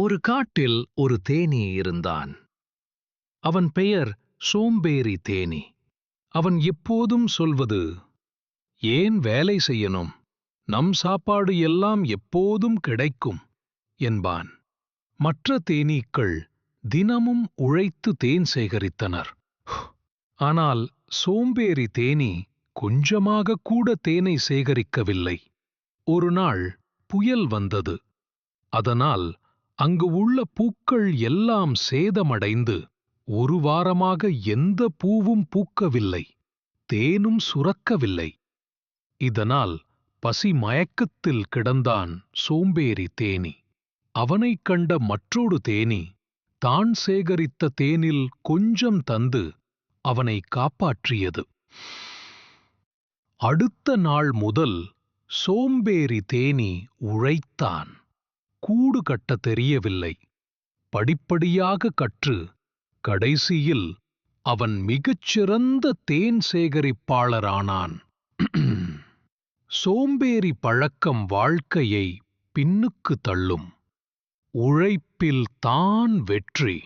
ஒரு காட்டில் ஒரு தேனி இருந்தான். அவன் பெயர் சோம்பேறி தேனி. அவன் எப்போதும் சொல்வது ஏன் வேலை செய்யணும்? நம் சாப்பாடு எல்லாம் எப்போதும் கிடைக்கும் என்பான். மற்ற தேனீக்கள் தினமும் உழைத்து தேன் சேகரித்தனர். ஆனால் சோம்பேறி தேனி கொஞ்சமாக கூட தேனை சேகரிக்கவில்லை. ஒரு நாள் புயல் வந்தது. அதனால் அங்கு உள்ள பூக்கள் எல்லாம் சேதமடைந்து ஒரு வாரமாக எந்த பூவும் பூக்கவில்லை தேனும் சுரக்கவில்லை. இதனால் பசி மயக்கத்தில் கிடந்தான் சோம்பேறி தேனி. அவனைக் கண்ட மற்றொரு தேனி தான் சேகரித்த தேனில் கொஞ்சம் தந்து அவனை காப்பாற்றியது. அடுத்த நாள் முதல் சோம்பேறி தேனி உழைத்தான். கூடு கட்ட தெரியவில்லை. படிப்படியாக கற்று கடைசியில் அவன் மிகச்சிறந்த தேன் சேகரிப்பாளரானான். சோம்பேறி பழக்கம் வாழ்க்கையை பின்னுக்கு தள்ளும். உழைப்பில் தான் வெற்றி.